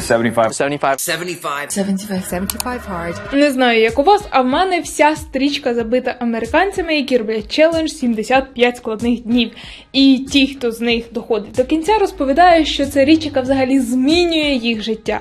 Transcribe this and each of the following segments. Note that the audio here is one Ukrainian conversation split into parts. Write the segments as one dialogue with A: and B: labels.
A: 75.
B: 75.
C: 75.
D: 75, 75 hard.
E: Не знаю, як у вас, а в мене вся стрічка забита американцями, які роблять челендж 75 складних днів. І ті, хто з них доходить до кінця, розповідає, що ця річ, яка взагалі змінює їх життя.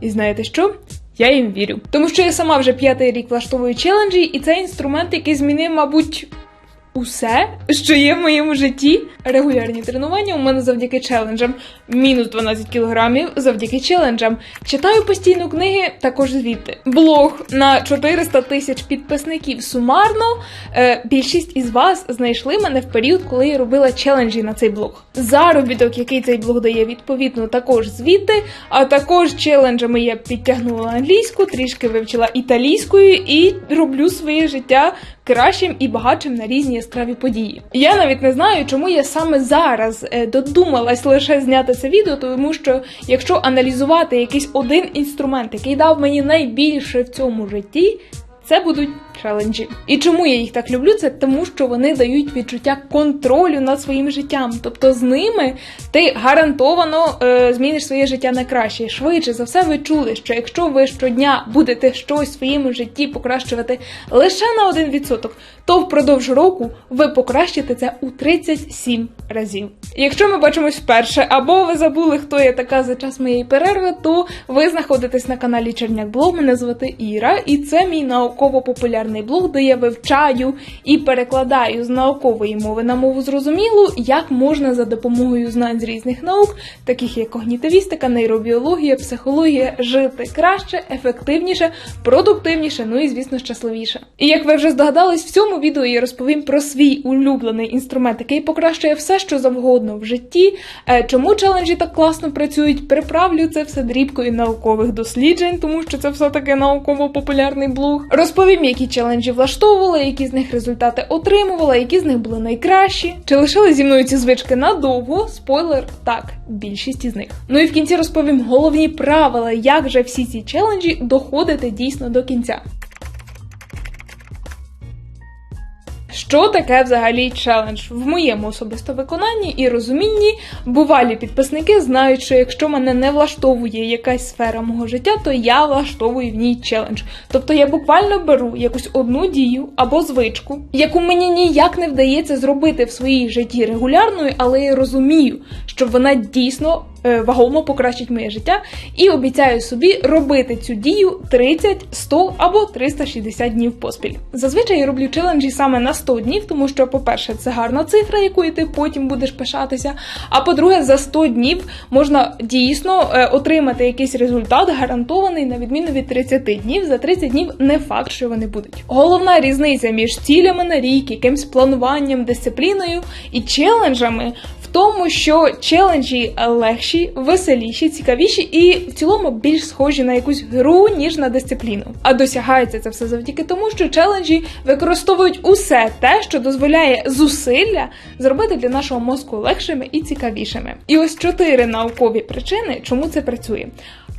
E: І знаєте що? Я їм вірю. Тому що я сама вже п'ятий рік влаштовую челенджі, і це інструмент, який змінив, мабуть. Усе, що є в моєму житті, регулярні тренування у мене завдяки челенджам. Мінус 12 кілограмів завдяки челенджам. Читаю постійно книги, також звідти. Блог на 400 тисяч підписників. Сумарно е, більшість із вас знайшли мене в період, коли я робила челенджі на цей блог. Заробіток, який цей блог дає, відповідно, також звідти. А також челенджами я підтягнула англійську, трішки вивчила італійською і роблю своє життя кращим і багатшим на різні яскраві події. Я навіть не знаю, чому я саме зараз е, додумалась лише зняти це відео, тому що якщо аналізувати якийсь один інструмент, який дав мені найбільше в цьому житті, це будуть челенджі. І чому я їх так люблю? Це тому, що вони дають відчуття контролю над своїм життям. Тобто з ними ти гарантовано е, зміниш своє життя на краще. Швидше за все, ви чули, що якщо ви щодня будете щось в своєму житті покращувати лише на 1%, то впродовж року ви покращите це у 37 разів. Якщо ми бачимось вперше, або ви забули, хто я така за час моєї перерви, то ви знаходитесь на каналі Черняк Блог. Мене звати Іра, і це мій науково-популярний блог, де я вивчаю і перекладаю з наукової мови на мову зрозумілу, як можна за допомогою знань з різних наук, таких як когнітивістика, нейробіологія, психологія, жити краще, ефективніше, продуктивніше, ну і звісно щасливіше. І як ви вже здогадались, в цьому відео я розповім про свій улюблений інструмент, який покращує все, що завгодно в житті. Е, Чому челенджі так класно працюють? Приправлю це все дрібкою наукових досліджень, тому що це все таки науково-популярний блог. Розповім, які челенджі влаштовувала, які з них результати отримувала, які з них були найкращі. Чи лишили зі мною ці звички надовго? Спойлер, так, більшість із них. Ну і в кінці розповім головні правила, як же всі ці челенджі доходити дійсно до кінця. Що таке взагалі челендж? В моєму особисто виконанні і розумінні бувалі підписники знають, що якщо мене не влаштовує якась сфера мого життя, то я влаштовую в ній челендж. Тобто я буквально беру якусь одну дію або звичку, яку мені ніяк не вдається зробити в своїй житті регулярною, але я розумію, що вона дійсно вагомо покращить моє життя, і обіцяю собі робити цю дію 30, 100 або 360 днів поспіль. Зазвичай я роблю челенджі саме на 100 днів, тому що, по-перше, це гарна цифра, якою ти потім будеш пишатися. А по-друге, за 100 днів можна дійсно е, отримати якийсь результат, гарантований на відміну від 30 днів. За 30 днів не факт, що вони будуть. Головна різниця між цілями на рік, якимсь плануванням, дисципліною і челенджами тому, що челенджі легші, веселіші, цікавіші і в цілому більш схожі на якусь гру, ніж на дисципліну. А досягається це все завдяки тому, що челенджі використовують усе те, що дозволяє зусилля зробити для нашого мозку легшими і цікавішими. І ось чотири наукові причини, чому це працює.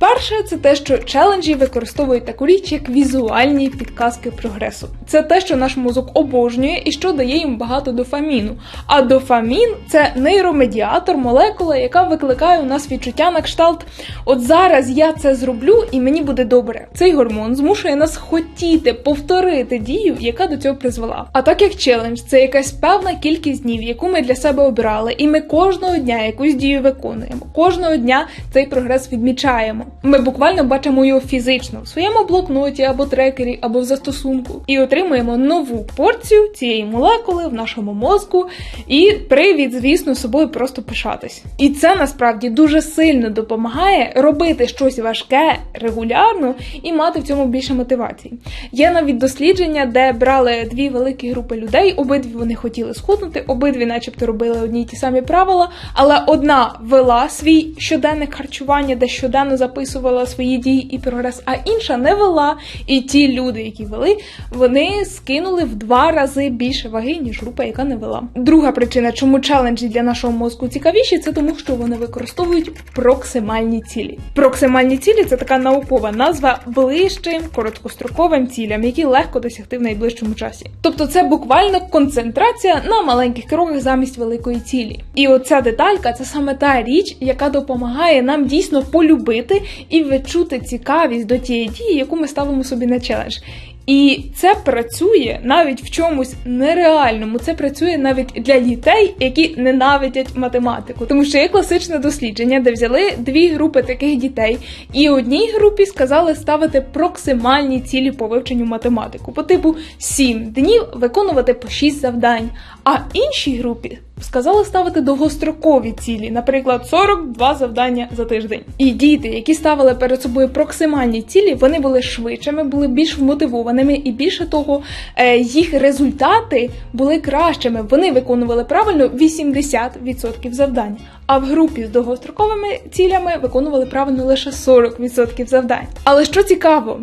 E: Перше, це те, що челенджі використовують таку річ, як візуальні підказки прогресу. Це те, що наш мозок обожнює і що дає їм багато дофаміну. А дофамін це нейромедіатор, молекула, яка викликає у нас відчуття на кшталт. От зараз я це зроблю і мені буде добре. Цей гормон змушує нас хотіти повторити дію, яка до цього призвела. А так як челендж це якась певна кількість днів, яку ми для себе обрали, і ми кожного дня якусь дію виконуємо. Кожного дня цей прогрес відмічаємо. Ми буквально бачимо його фізично в своєму блокноті або трекері, або в застосунку, і отримуємо нову порцію цієї молекули в нашому мозку. І привід, звісно, собою просто пишатись. І це насправді дуже сильно допомагає робити щось важке регулярно і мати в цьому більше мотивації. Є навіть дослідження, де брали дві великі групи людей, обидві вони хотіли схуднути, обидві, начебто, робили одні й ті самі правила, але одна вела свій щоденник харчування, де щоденно записувала свої дії і прогрес, а інша не вела. І ті люди, які вели, вони скинули в два рази більше ваги, ніж група, яка не вела. Друга причина, чому челенджі для нашого мозку цікавіші, це тому, що вони використовують проксимальні цілі. Проксимальні цілі це така наукова назва ближчим короткостроковим цілям, які легко досягти в найближчому часі. Тобто, це буквально концентрація на маленьких кроках замість великої цілі. І оця деталька це саме та річ, яка допомагає нам дійсно полюбити і відчути цікавість до тієї дії, яку ми ставимо собі на челендж. І це працює навіть в чомусь нереальному. Це працює навіть для дітей, які ненавидять математику. Тому що є класичне дослідження, де взяли дві групи таких дітей, і одній групі сказали ставити проксимальні цілі по вивченню математику, по типу 7 днів виконувати по 6 завдань. А іншій групі сказали ставити довгострокові цілі, наприклад, 42 завдання за тиждень. І діти, які ставили перед собою проксимальні цілі, вони були швидшими, були більш вмотивованими, і більше того, е, їх результати були кращими. Вони виконували правильно 80% завдань. А в групі з довгостроковими цілями виконували правильно лише 40% завдань. Але що цікаво,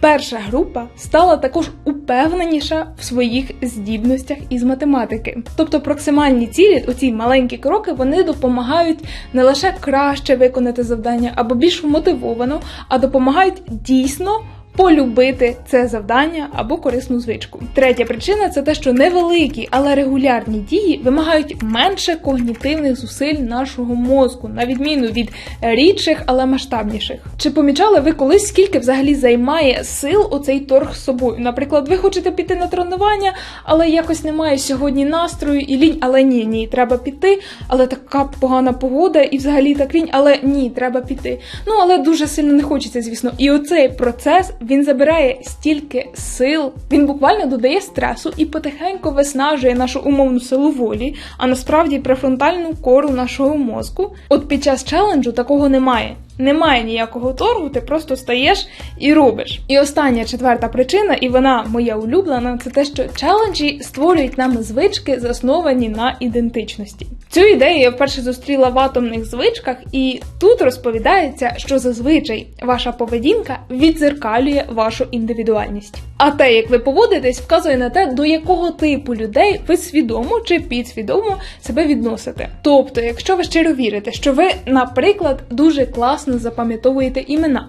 E: Перша група стала також упевненіша в своїх здібностях із математики. Тобто проксимальні цілі, оці маленькі кроки, вони допомагають не лише краще виконати завдання або більш вмотивовано, а допомагають дійсно. Полюбити це завдання або корисну звичку. Третя причина це те, що невеликі, але регулярні дії вимагають менше когнітивних зусиль нашого мозку, на відміну від рідших, але масштабніших. Чи помічали ви колись, скільки взагалі займає сил оцей торг з собою? Наприклад, ви хочете піти на тренування, але якось немає сьогодні настрою і лінь, але ні, ні, треба піти, але така погана погода, і взагалі так лінь, але ні, треба піти. Ну але дуже сильно не хочеться, звісно. І оцей процес він забирає стільки сил, він буквально додає стресу і потихеньку виснажує нашу умовну силу волі, а насправді префронтальну кору нашого мозку. От під час челенджу такого немає. Немає ніякого торгу, ти просто стаєш і робиш. І остання четверта причина, і вона моя улюблена, це те, що челенджі створюють нам звички, засновані на ідентичності. Цю ідею я вперше зустріла в атомних звичках, і тут розповідається, що зазвичай ваша поведінка відзеркалює вашу індивідуальність. А те, як ви поводитесь, вказує на те, до якого типу людей ви свідомо чи підсвідомо себе відносите. Тобто, якщо ви щиро вірите, що ви, наприклад, дуже класно запам'ятовуєте імена,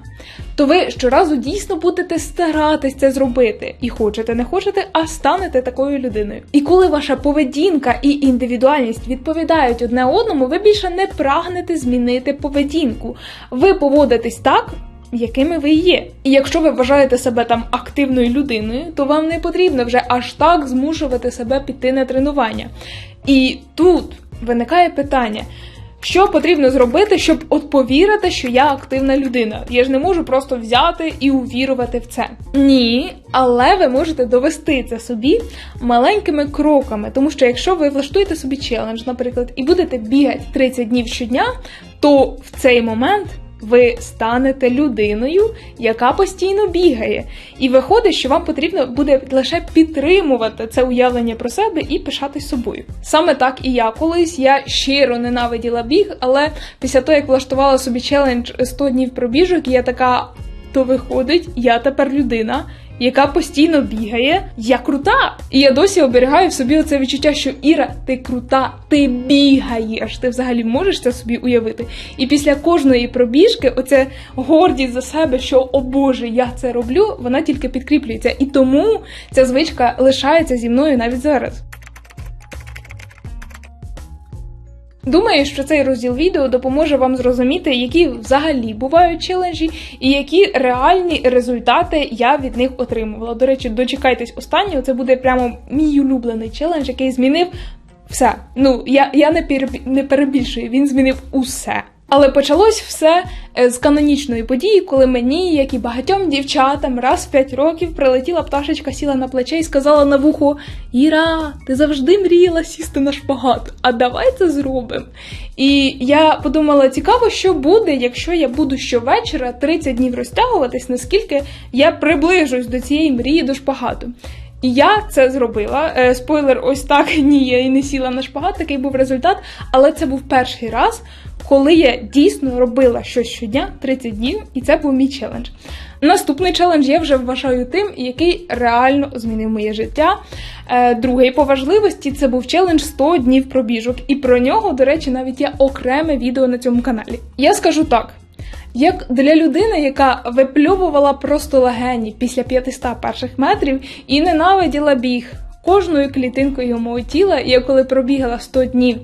E: то ви щоразу дійсно будете старатись це зробити. І хочете, не хочете, а станете такою людиною. І коли ваша поведінка і індивідуальність відповідають одне одному, ви більше не прагнете змінити поведінку. Ви поводитесь так. Якими ви є, і якщо ви вважаєте себе там активною людиною, то вам не потрібно вже аж так змушувати себе піти на тренування. І тут виникає питання: що потрібно зробити, щоб от повірити, що я активна людина? Я ж не можу просто взяти і увірувати в це. Ні, але ви можете довести це собі маленькими кроками, тому що якщо ви влаштуєте собі челендж, наприклад, і будете бігати 30 днів щодня, то в цей момент. Ви станете людиною, яка постійно бігає, і виходить, що вам потрібно буде лише підтримувати це уявлення про себе і пишатись собою. Саме так і я колись я щиро ненавиділа біг, але після того, як влаштувала собі челендж 100 днів пробіжок, я така. То виходить, я тепер людина, яка постійно бігає. Я крута! І я досі оберігаю в собі оце відчуття, що Іра, ти крута, ти бігаєш. Ти взагалі можеш це собі уявити. І після кожної пробіжки, оця гордість за себе, що о Боже, я це роблю, вона тільки підкріплюється. І тому ця звичка лишається зі мною навіть зараз. Думаю, що цей розділ відео допоможе вам зрозуміти, які взагалі бувають челенджі, і які реальні результати я від них отримувала. До речі, дочекайтесь останнього, це буде прямо мій улюблений челендж, який змінив все. Ну, я, я не, переб... не перебільшую, він змінив усе. Але почалось все е, з канонічної події, коли мені, як і багатьом дівчатам, раз в 5 років прилетіла пташечка, сіла на плече і сказала на вухо: Іра, ти завжди мріяла сісти на шпагат, а давай це зробимо. І я подумала, цікаво, що буде, якщо я буду щовечора 30 днів розтягуватись, наскільки я приближусь до цієї мрії до шпагату. І я це зробила. Е, спойлер, ось так ні, я і не сіла на шпагат, такий був результат. Але це був перший раз, коли я дійсно робила щось щодня 30 днів, і це був мій челендж. Наступний челендж я вже вважаю тим, який реально змінив моє життя. Е, другий по важливості це був челендж 100 днів пробіжок, і про нього, до речі, навіть є окреме відео на цьому каналі. Я скажу так. Як для людини, яка випльовувала просто легені після 500 перших метрів і ненавиділа біг кожною клітинкою мого тіла, я коли пробігала 100 днів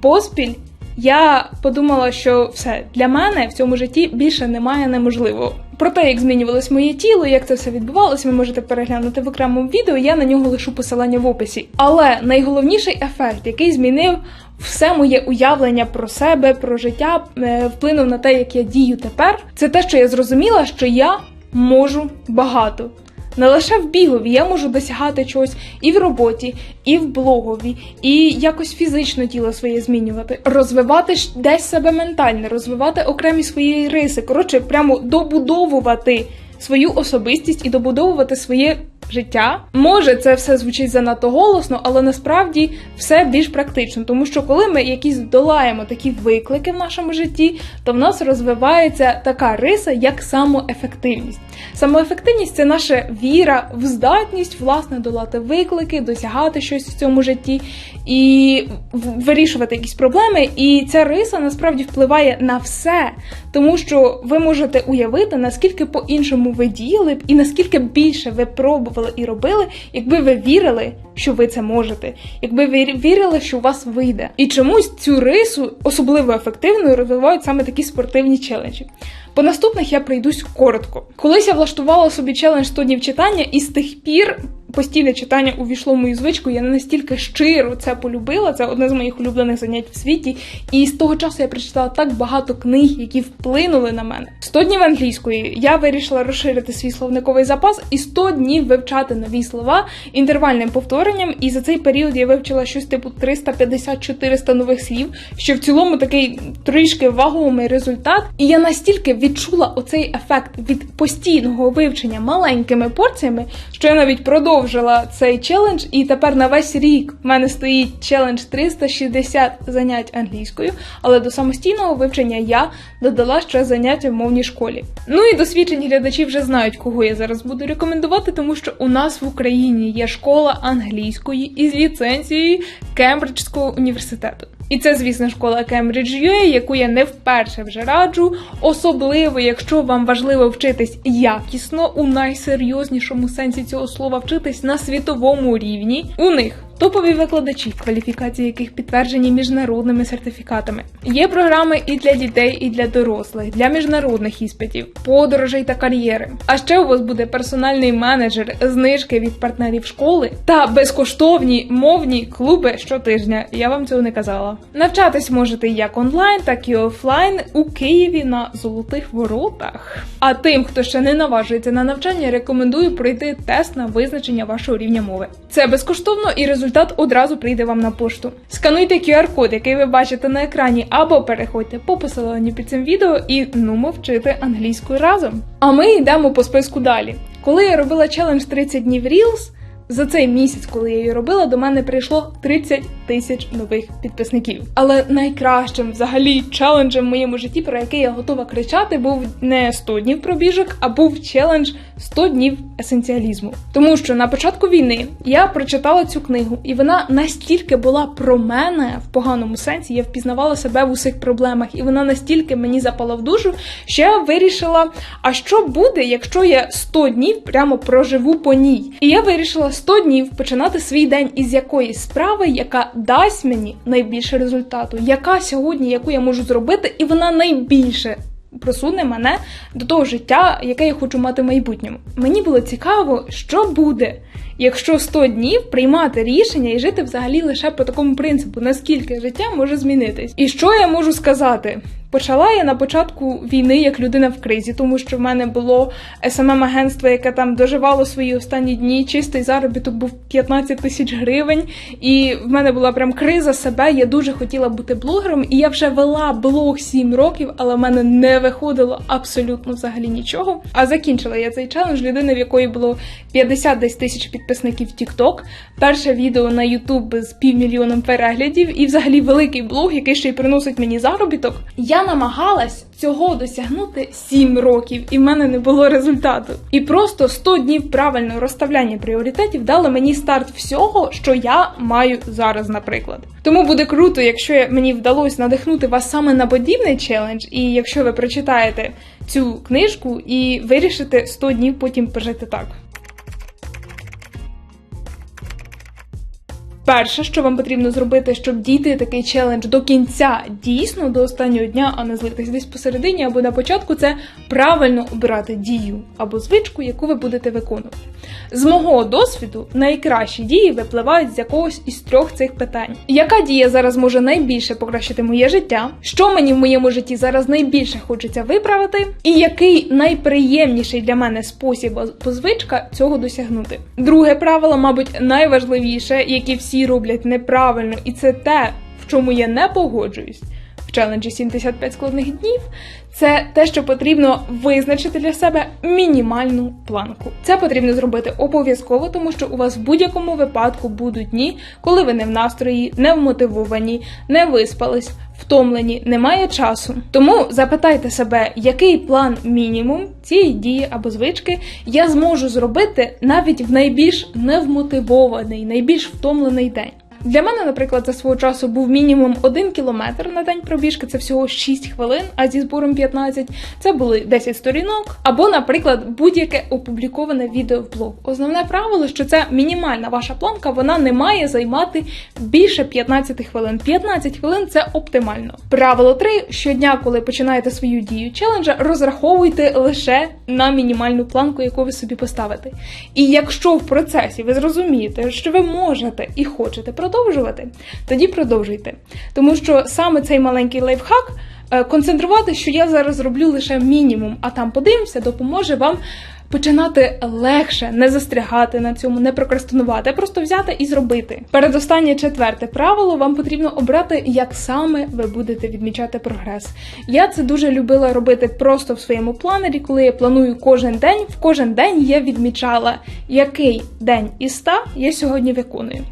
E: поспіль, я подумала, що все для мене в цьому житті більше немає неможливого. Про те, як змінювалось моє тіло, як це все відбувалося, ви можете переглянути в окремому відео. Я на нього лишу посилання в описі. Але найголовніший ефект, який змінив все моє уявлення про себе, про життя, е, вплинув на те, як я дію тепер, це те, що я зрозуміла, що я можу багато. Не лише в бігові, я можу досягати чогось і в роботі, і в блогові, і якось фізично тіло своє змінювати, розвивати десь себе ментально, розвивати окремі свої риси. Коротше, прямо добудовувати свою особистість і добудовувати своє життя. Може, це все звучить занадто голосно, але насправді все більш практично, тому що коли ми якісь долаємо такі виклики в нашому житті, то в нас розвивається така риса, як самоефективність. Самоефективність це наша віра в здатність власне долати виклики, досягати щось в цьому житті і вирішувати якісь проблеми. І ця риса насправді впливає на все, тому що ви можете уявити, наскільки по-іншому ви діяли б, і наскільки більше ви пробували і робили, якби ви вірили, що ви це можете, якби ви вірили, що у вас вийде. І чомусь цю рису особливо ефективною розвивають саме такі спортивні челенджі. По наступних я пройдусь коротко. Колись я влаштувала собі челендж 100 днів читання, і з тих пір постійне читання увійшло в мою звичку. Я настільки щиро це полюбила. Це одне з моїх улюблених занять в світі. І з того часу я прочитала так багато книг, які вплинули на мене. 100 днів англійської я вирішила розширити свій словниковий запас і 100 днів вивчати нові слова інтервальним повторенням. І за цей період я вивчила щось типу 350-400 нових слів, що в цілому такий трішки вагомий результат. І я настільки відчула оцей ефект від постійного вивчення маленькими порціями, що я навіть продовжила цей челендж, і тепер на весь рік в мене стоїть челендж 360 занять англійською, але до самостійного вивчення я додала ще заняття в мовній школі. Ну і досвідчені глядачі вже знають, кого я зараз буду рекомендувати, тому що у нас в Україні є школа англійської із ліцензією Кембриджського університету. І це, звісно, школа Cambridge.ua, яку я не вперше вже раджу, особливо, якщо вам важливо вчитись якісно, у найсерйознішому сенсі цього слова вчитись на світовому рівні. У них топові викладачі, кваліфікації яких підтверджені міжнародними сертифікатами. Є програми і для дітей, і для дорослих, для міжнародних іспитів, подорожей та кар'єри. А ще у вас буде персональний менеджер, знижки від партнерів школи та безкоштовні мовні клуби щотижня. Я вам цього не казала. Навчатись можете як онлайн, так і офлайн у Києві на золотих воротах. А тим, хто ще не наважується на навчання, рекомендую пройти тест на визначення вашого рівня мови. Це безкоштовно і результат одразу прийде вам на пошту. Скануйте QR-код, який ви бачите на екрані, або переходьте по посиланню під цим відео і ну мовчити англійською разом. А ми йдемо по списку далі. Коли я робила челендж 30 днів Reels, за цей місяць, коли я її робила, до мене прийшло 30 тисяч нових підписників. Але найкращим взагалі челенджем в моєму житті, про який я готова кричати, був не 100 днів пробіжок, а був челендж 100 днів есенціалізму. Тому що на початку війни я прочитала цю книгу, і вона настільки була про мене в поганому сенсі, я впізнавала себе в усіх проблемах, і вона настільки мені запала в душу, що я вирішила, а що буде, якщо я 100 днів прямо проживу по ній. І я вирішила 100 днів починати свій день із якоїсь справи, яка дасть мені найбільше результату, яка сьогодні, яку я можу зробити, і вона найбільше просуне мене до того життя, яке я хочу мати в майбутньому. Мені було цікаво, що буде, якщо 100 днів приймати рішення і жити взагалі лише по такому принципу, наскільки життя може змінитись. І що я можу сказати? Почала я на початку війни як людина в кризі, тому що в мене було смм агентство яке там доживало свої останні дні. Чистий заробіток був 15 тисяч гривень, і в мене була прям криза себе. Я дуже хотіла бути блогером, і я вже вела блог 7 років, але в мене не виходило абсолютно взагалі нічого. А закінчила я цей челендж людини, в якої було 50 десь тисяч підписників TikTok, перше відео на YouTube з півмільйоном переглядів, і взагалі великий блог, який ще й приносить мені заробіток. Я намагалась цього досягнути 7 років, і в мене не було результату. І просто 100 днів правильного розставляння пріоритетів дало мені старт всього, що я маю зараз, наприклад. Тому буде круто, якщо мені вдалося надихнути вас саме на подібний челендж, і якщо ви прочитаєте цю книжку і вирішите 100 днів потім пожити так. Перше, що вам потрібно зробити, щоб дійти такий челендж до кінця, дійсно до останнього дня, а не злитись десь посередині або на початку, це правильно обирати дію або звичку, яку ви будете виконувати. З мого досвіду найкращі дії випливають з якогось із трьох цих питань. Яка дія зараз може найбільше покращити моє життя? Що мені в моєму житті зараз найбільше хочеться виправити? І який найприємніший для мене спосіб або звичка цього досягнути? Друге правило, мабуть, найважливіше, яке всі роблять неправильно, і це те, в чому я не погоджуюсь. Челенджі 75 складних днів це те, що потрібно визначити для себе мінімальну планку. Це потрібно зробити обов'язково, тому що у вас в будь-якому випадку будуть дні, коли ви не в настрої, не вмотивовані, не виспались, втомлені, немає часу. Тому запитайте себе, який план мінімум цієї дії або звички я зможу зробити навіть в найбільш невмотивований, найбільш втомлений день. Для мене, наприклад, за свого часу був мінімум 1 кілометр на день пробіжки, це всього 6 хвилин, а зі збором 15 це були 10 сторінок, або, наприклад, будь-яке опубліковане відео в блог. Основне правило, що це мінімальна ваша планка, вона не має займати більше 15 хвилин. 15 хвилин це оптимально. Правило 3. щодня, коли починаєте свою дію челенджа, розраховуйте лише на мінімальну планку, яку ви собі поставите. І якщо в процесі ви зрозумієте, що ви можете і хочете продовжувати, тоді продовжуйте. Тому що саме цей маленький лайфхак е, концентрувати, що я зараз роблю лише мінімум, а там подивимося, допоможе вам. Починати легше, не застрягати на цьому, не прокрастинувати, а просто взяти і зробити. Передостаннє четверте правило вам потрібно обрати, як саме ви будете відмічати прогрес. Я це дуже любила робити просто в своєму планері, коли я планую кожен день. В кожен день я відмічала, який день із ста я сьогодні виконую.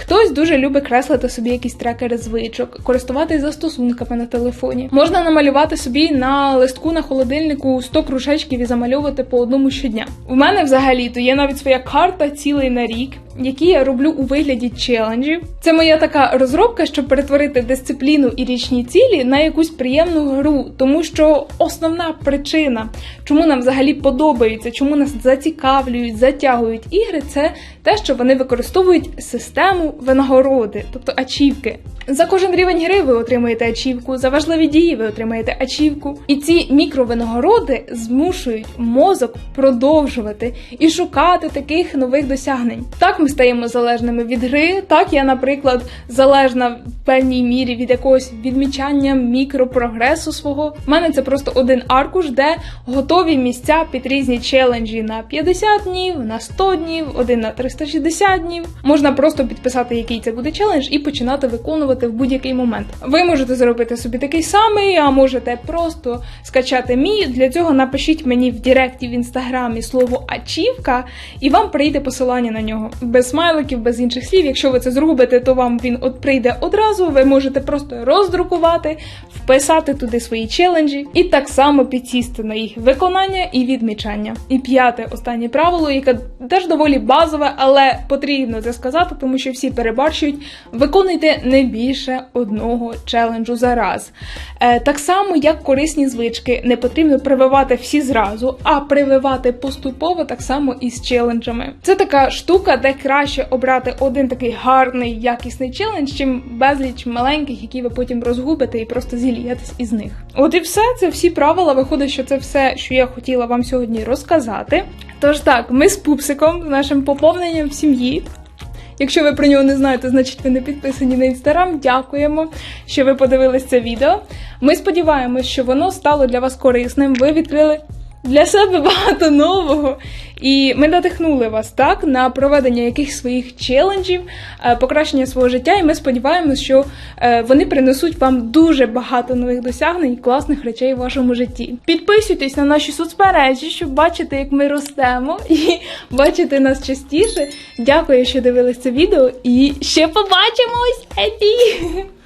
E: Хтось дуже любить креслити собі якісь трекери звичок, користуватись застосунками на телефоні. Можна намалювати собі на листку на холодильнику 100 кружечків і замальовувати по одному щодня. У мене взагалі то є навіть своя карта цілий на рік, які я роблю у вигляді челенджів. Це моя така розробка, щоб перетворити дисципліну і річні цілі на якусь приємну гру, тому що основна причина, чому нам взагалі подобається, чому нас зацікавлюють, затягують ігри, це те, що вони використовують систему винагороди, тобто ачівки. За кожен рівень гри ви отримаєте ачівку, за важливі дії ви отримаєте ачівку. І ці мікровинагороди змушують мозок продовжувати і шукати таких нових досягнень. Так стаємо залежними від гри. Так я, наприклад, залежна в певній мірі від якогось відмічання мікропрогресу свого. У мене це просто один аркуш, де готові місця під різні челенджі на 50 днів, на 100 днів, один на 360 днів. Можна просто підписати, який це буде челендж, і починати виконувати в будь-який момент. Ви можете зробити собі такий самий, а можете просто скачати мій. Для цього напишіть мені в Директі в інстаграмі слово ачівка, і вам прийде посилання на нього. Без смайликів, без інших слів. Якщо ви це зробите, то вам він от прийде одразу. Ви можете просто роздрукувати, вписати туди свої челенджі і так само підсісти на їх виконання і відмічання. І п'яте останнє правило, яке теж доволі базове, але потрібно це сказати, тому що всі перебарщують. Виконуйте не більше одного челенджу за раз. Е, так само, як корисні звички, не потрібно прививати всі зразу, а прививати поступово так само і з челенджами. Це така штука, де краще обрати один такий гарний, якісний челендж, чим безліч маленьких, які ви потім розгубите і просто зілієтесь із них. От і все, це всі правила. Виходить, що це все, що я хотіла вам сьогодні розказати. Тож так, ми з пупсиком, з нашим поповненням в сім'ї. Якщо ви про нього не знаєте, значить ви не підписані на інстаграм. Дякуємо, що ви подивились це відео. Ми сподіваємось, що воно стало для вас корисним. Ви відкрили для себе багато нового. І ми надихнули вас так на проведення якихось своїх челенджів, е, покращення свого життя. І ми сподіваємось, що е, вони принесуть вам дуже багато нових досягнень і класних речей в вашому житті. Підписуйтесь на наші соцмережі, щоб бачити, як ми ростемо, і бачити нас частіше. Дякую, що дивились це відео. І ще побачимось! Епі!